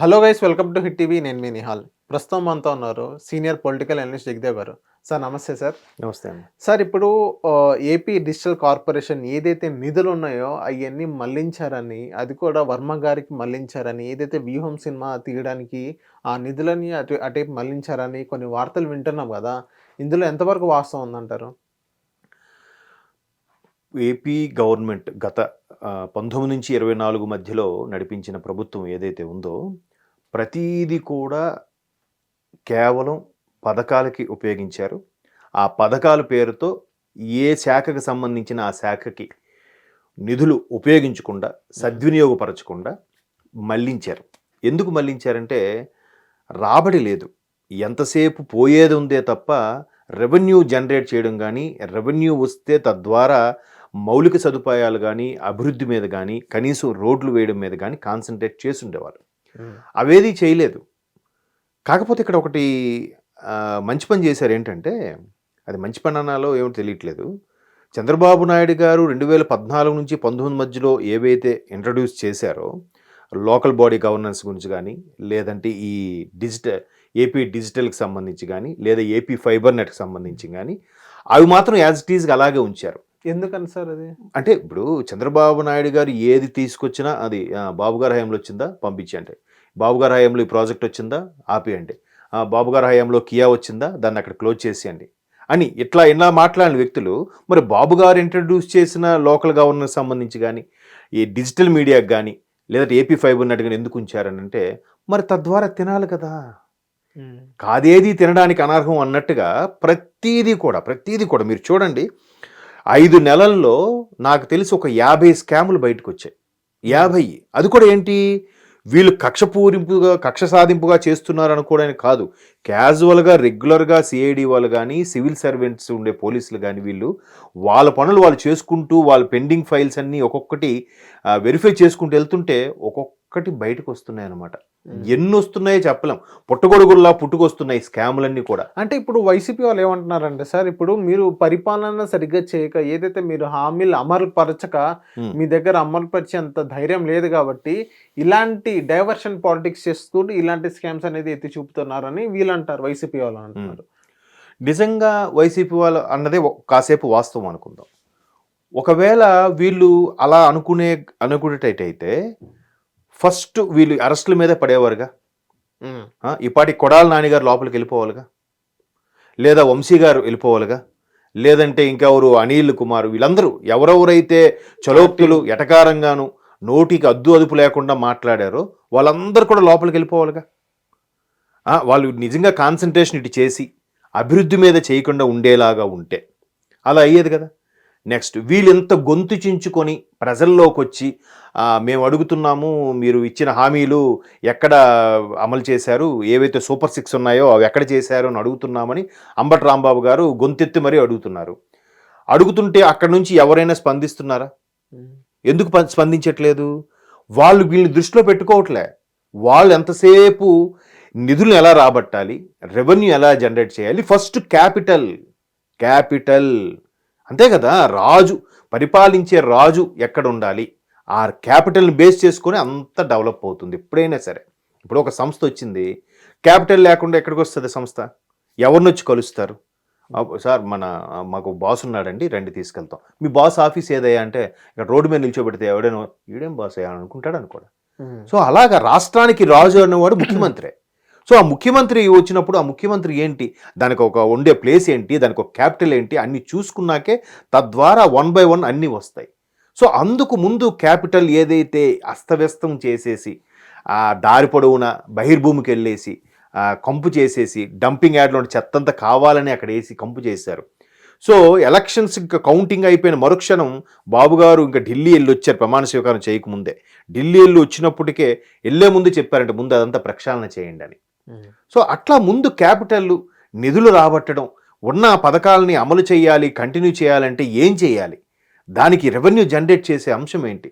Hello guys welcome to Hit TV. నేను మీ నిహాల్. ప్రస్తుతం మనతో ఉన్నారు సీనియర్ పొలిటికల్ అనలిస్ట్ జగదేవ్ గారు. సార్ నమస్తే సార్. నమస్తే అండి. సార్ ఇప్పుడు ఏపీ డిజిటల్ కార్పొరేషన్ ఏదైతే నిధులు ఉన్నాయో అవన్నీ మళ్ళించారని అది కూడా వర్మ గారికి మళ్ళించారని ఏదైతే వ్యూహం సినిమా తీయడానికి ఆ నిధులని అటు అటేపు మళ్ళించారని కొన్ని వార్తలు వింటున్నాం కదా. ఇందులో ఎంతవరకు వాస్తవం ఉందంటారు? ఏపీ గవర్నమెంట్ గత పంతొమ్మిది నుంచి ఇరవై నాలుగు మధ్యలో నడిపించిన ప్రభుత్వం ఏదైతే ఉందో ప్రతీది కూడా కేవలం పథకాలకి ఉపయోగించారు. ఆ పథకాల పేరుతో ఏ శాఖకు సంబంధించిన ఆ శాఖకి నిధులు ఉపయోగించకుండా సద్వినియోగపరచకుండా మళ్ళించారు. ఎందుకు మళ్ళించారంటే రాబడి లేదు. ఎంతసేపు పోయేది ఉందే తప్ప రెవెన్యూ జనరేట్ చేయడం కానీ రెవెన్యూ వస్తే తద్వారా మౌలిక సదుపాయాలు కానీ అభివృద్ధి మీద కానీ కనీసం రోడ్లు వేయడం మీద కానీ కాన్సన్ట్రేట్ చేసి ఉండేవారు అవేది చేయలేదు. కాకపోతే ఇక్కడ ఒకటి మంచి పని చేశారు ఏంటంటే అది మంచి పని అనాలో ఏమో తెలియట్లేదు. చంద్రబాబు నాయుడు గారు రెండు వేల పద్నాలుగు నుంచి పంతొమ్మిది మధ్యలో ఏవైతే ఇంట్రడ్యూస్ చేశారో లోకల్ బాడీ గవర్నెన్స్ గురించి కానీ లేదంటే ఈ డిజిటల్ ఏపీ డిజిటల్కి సంబంధించి కానీ లేదా ఏపీ ఫైబర్ నెట్కి సంబంధించి కానీ అవి మాత్రం యాజ్ ఇట్ ఈజ్గా అలాగే ఉంచారు. ఎందుకని సార్ అది? అంటే ఇప్పుడు చంద్రబాబు నాయుడు గారు ఏది తీసుకొచ్చినా అది బాబు గారి హయాంలో వచ్చిందా? పంపించండి బాబు గారి హయాంలో ఈ ప్రాజెక్ట్ వచ్చిందా? ఆపేయండి ఆ, బాబు గారి హయాంలో కియా వచ్చిందా? దాన్ని అక్కడ క్లోజ్ చేసేయండి అని ఇట్లా ఇలా మాట్లాడిన వ్యక్తులు మరి బాబు గారు ఇంట్రడ్యూస్ చేసిన లోకల్ గవర్నెన్స్ సంబంధించి కానీ ఈ డిజిటల్ మీడియాకి కానీ లేదంటే ఏపీ ఫైబర్ నెట్ కానీ ఎందుకు ఉంచారని అంటే మరి తద్వారా తినాలి కదా. కాదేది తినడానికి అనర్హం అన్నట్టుగా ప్రతీది కూడా ప్రతీది కూడా మీరు చూడండి ఐదు నెలల్లో నాకు తెలిసి ఒక యాభై స్కాములు బయటకు వచ్చాయి యాభై. అది కూడా ఏంటి? వీళ్ళు కక్ష పూరింపుగా కక్ష సాధింపుగా చేస్తున్నారు అనుకోవడానికి కాదు. క్యాజువల్గా రెగ్యులర్గా సిఐడి వాళ్ళు కానీ సివిల్ సర్వెంట్స్ ఉండే పోలీసులు కానీ వీళ్ళు వాళ్ళ పనులు వాళ్ళు చేసుకుంటూ వాళ్ళ పెండింగ్ ఫైల్స్ అన్నీ ఒక్కొక్కటి వెరిఫై చేసుకుంటూ వెళ్తుంటే ఒక్కొక్క ఒక్కొక్కటి బయటకు వస్తున్నాయి అనమాట ఎన్ని వస్తున్నాయో చెప్పలేం. పుట్టగొడుగుల్లా పుట్టుకొస్తున్నాయి స్కాములన్నీ కూడా. అంటే ఇప్పుడు వైసీపీ వాళ్ళు ఏమంటున్నారంటే సార్ ఇప్పుడు మీరు పరిపాలన సరిగ్గా చేయక ఏదైతే మీరు హామీలు అమలు పరచక Hmm. మీ దగ్గర అమలు పరిచేంత ధైర్యం లేదు కాబట్టి ఇలాంటి డైవర్షన్ పాలిటిక్స్ చేస్తూ ఇలాంటి స్కామ్స్ అనేది ఎత్తి చూపుతున్నారని వీళ్ళు అంటారు వైసీపీ వాళ్ళు అంటున్నారు. నిజంగా వైసీపీ వాళ్ళు అన్నదే కాసేపు వాస్తవం అనుకుందాం. ఒకవేళ వీళ్ళు అలా అనుకునే అనుకునేటట్టయితే ఫస్ట్ వీళ్ళు అరెస్టుల మీదే పడేవారుగా? ఇప్పటి కొడాల నాన్నగారు లోపలికి వెళ్ళిపోవాలిగా? లేదా వంశీ గారు వెళ్ళిపోవాలిగా? లేదంటే ఇంకెవరు అనిల్ కుమార్ వీళ్ళందరూ ఎవరెవరైతే చలోక్తులు ఎటకారంగాను నోటికి అద్దు అదుపు లేకుండా మాట్లాడారో వాళ్ళందరూ కూడా లోపలికి వెళ్ళిపోవాలిగా? వాళ్ళు నిజంగా కాన్సన్ట్రేషన్ ఇటు చేసి అభివృద్ధి మీద చేయకుండా ఉండేలాగా ఉంటే. అలా అయ్యేది కదా? నెక్స్ట్ వీళ్ళు ఎంత గొంతు చించుకొని ప్రజల్లోకి వచ్చి మేము అడుగుతున్నాము మీరు ఇచ్చిన హామీలు ఎక్కడ అమలు చేశారు ఏవైతే సూపర్ సిక్స్ ఉన్నాయో అవి ఎక్కడ చేశారు అని అడుగుతున్నామని అంబటి రాంబాబు గారు గొంతెత్తి మరీ అడుగుతున్నారు. అడుగుతుంటే అక్కడి నుంచి ఎవరైనా స్పందిస్తున్నారా. ఎందుకు స్పందించట్లేదు? వాళ్ళు వీళ్ళని దృష్టిలో పెట్టుకోవట్లే. వాళ్ళు ఎంతసేపు నిధులను ఎలా రాబట్టాలి రెవెన్యూ ఎలా జనరేట్ చేయాలి ఫస్ట్ క్యాపిటల్ క్యాపిటల్ అంతే కదా రాజు పరిపాలించే రాజు ఎక్కడ ఉండాలి ఆ క్యాపిటల్ని బేస్ చేసుకొని అంత డెవలప్ అవుతుంది ఎప్పుడైనా సరే. ఇప్పుడు ఒక సంస్థ వచ్చింది క్యాపిటల్ లేకుండా ఎక్కడికి వస్తుంది సంస్థ? ఎవరిని వచ్చి కలుస్తారు? సార్ మన మాకు బాస్ ఉన్నాడండి రండి తీసుకెళ్తాం. మీ బాస్ ఆఫీస్ ఏదయ్యా అంటే ఇక్కడ రోడ్డు మీద నిల్చోబెడితే ఎవడైనా ఈడేం బాస్ అయ్యా అని అనుకుంటాడు అనుకోడు. సో అలాగా రాష్ట్రానికి రాజు అనేవాడు ముఖ్యమంత్రే. సో ఆ ముఖ్యమంత్రి వచ్చినప్పుడు ఆ ముఖ్యమంత్రి ఏంటి? దానికి ఒక ఉండే ప్లేస్ ఏంటి? దానికి ఒక క్యాపిటల్ ఏంటి? అన్ని చూసుకున్నాకే తద్వారా వన్ బై వన్ అన్నీ వస్తాయి. సో అందుకు ముందు క్యాపిటల్ ఏదైతే అస్తవ్యస్తం చేసేసి ఆ దారి పొడవున బహిర్భూమికి వెళ్ళేసి కంపు చేసేసి డంపింగ్ యార్డ్లో చెత్తంతా కావాలని అక్కడ వేసి కంపు చేశారు. సో ఎలక్షన్స్ ఇంకా కౌంటింగ్ అయిపోయిన మరుక్షణం బాబు గారు ఇంకా ఢిల్లీ వెళ్ళి వచ్చారు ప్రమాణ స్వీకారం చేయకముందే. ఢిల్లీ వెళ్ళి వచ్చినప్పటికే వెళ్ళే ముందు చెప్పారంటే ముందు అదంతా ప్రక్షాళన చేయండి అని. సో అట్లా ముందు క్యాపిటల్ నిధులు రాబట్టడం ఉన్న పథకాలని అమలు చేయాలి కంటిన్యూ చేయాలంటే ఏం చేయాలి? దానికి రెవెన్యూ జనరేట్ చేసే అంశం ఏంటి?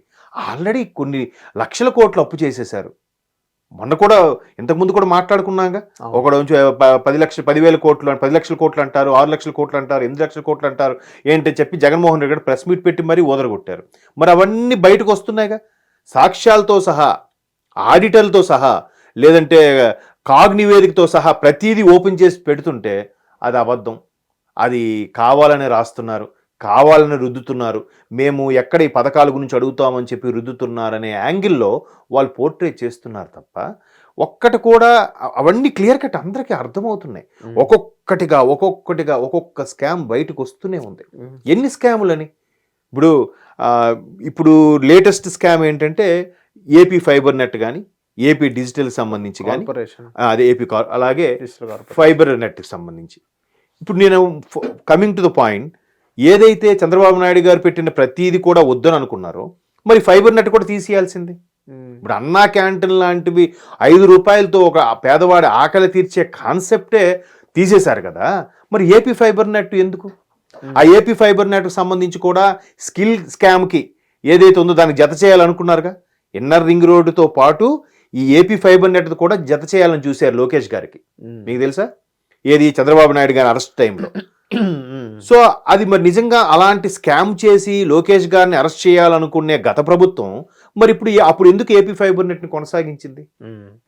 ఆల్రెడీ కొన్ని లక్షల కోట్లు అప్పు చేసేశారు. మొన్న కూడా ఇంతకుముందు కూడా మాట్లాడుకున్నాగా. ఒకడు పది లక్షలు పదివేల కోట్లు పది లక్షల కోట్లు అంటారు ఆరు లక్షల కోట్లు అంటారు ఎనిమిది లక్షల కోట్లు అంటారు ఏంటి చెప్పి జగన్మోహన్ రెడ్డి గారు ప్రెస్ మీట్ పెట్టి మరీ ఓదరగొట్టారు మరి అవన్నీ బయటకు వస్తున్నాయిగా? సాక్ష్యాలతో సహా ఆడిటర్లతో సహా లేదంటే కాగ్ నివేదికతో సహా ప్రతిదీ ఓపెన్ చేసి పెడుతుంటే అది అబద్ధం. అది కావాలని రాస్తున్నారు కావాలని రుద్దుతున్నారు. మేము ఎక్కడ ఈ పథకాల గురించి అడుగుతామని చెప్పి రుద్దుతున్నారనే యాంగిల్లో వాళ్ళు పోర్ట్రేట్ చేస్తున్నారు తప్ప ఒక్కటి కూడా అవన్నీ క్లియర్ కట్ అందరికీ అర్థమవుతున్నాయి. ఒక్కొక్కటిగా ఒక్కొక్కటిగా ఒక్కొక్క స్కామ్ బయటకు వస్తూనే ఉంది. ఎన్ని స్కాములని? ఇప్పుడు ఇప్పుడు లేటెస్ట్ స్కామ్ ఏంటంటే ఏపీ ఫైబర్ నెట్ కానీ ఏపీ డిజిటల్ సంబంధించి కానీ అదే ఏపీ కార్ అలాగే ఫైబర్ నెట్కి సంబంధించి. ఇప్పుడు నేను కమింగ్ టు ద పాయింట్ ఏదైతే చంద్రబాబు నాయుడు గారు పెట్టిన ప్రతిదీ కూడా వద్దని అనుకున్నారో మరి ఫైబర్ నెట్ కూడా తీసేయాల్సింది. ఇప్పుడు అన్నా క్యాంటీన్ లాంటివి ఐదు రూపాయలతో ఒక పేదవాడి ఆకలి తీర్చే కాన్సెప్టే తీసేశారు కదా. మరి ఏపీ ఫైబర్ నెట్ ఎందుకు? ఆ ఏపీ ఫైబర్ నెట్కి సంబంధించి కూడా స్కిల్ స్కామ్కి ఏదైతే ఉందో దాన్ని జత చేయాలనుకున్నారుగా? ఇన్నర్ రింగ్ రోడ్డుతో పాటు ఈ ఏపీ ఫైబర్ నెట్ కూడా జత చేయాలని చూశారు లోకేష్ గారికి. మీకు తెలుసా? ఏది చంద్రబాబు నాయుడు గారి అరెస్ట్ టైంలో. సో అది మరి నిజంగా అలాంటి స్కామ్ చేసి లోకేష్ గారిని అరెస్ట్ చేయాలనుకునే గత ప్రభుత్వం మరి ఇప్పుడు అప్పుడు ఎందుకు ఏపీ ఫైబర్ నెట్ని కొనసాగించింది.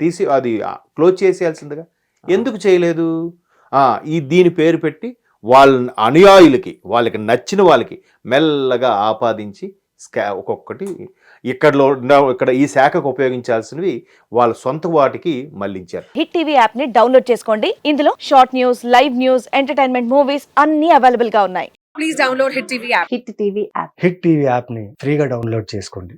తీసి అది క్లోజ్ చేసేయాల్సిందిగా? ఎందుకు చేయలేదు? ఆ, ఈ దీని పేరు పెట్టి వాళ్ళ అనుయాయులకి వాళ్ళకి నచ్చిన వాళ్ళకి మెల్లగా ఆపాదించి స్కా ఒక్కొక్కటి ఇక్కడలో ఉన్న- ఇక్కడ ఈ శాఖకు ఉపయోగించాల్సినవి వాళ్ళ సొంత వాటికి మళ్ళించారు హిట్ టీవీ యాప్ని డౌన్లోడ్ చేసుకోండి. ఇందులో short news live news entertainment movies అన్ని అవైలబుల్గా ఉన్నాయి. Please download Hit TV app. Hit TV app Hit TV యాప్ని ఫ్రీగా డౌన్లోడ్ చేసుకోండి.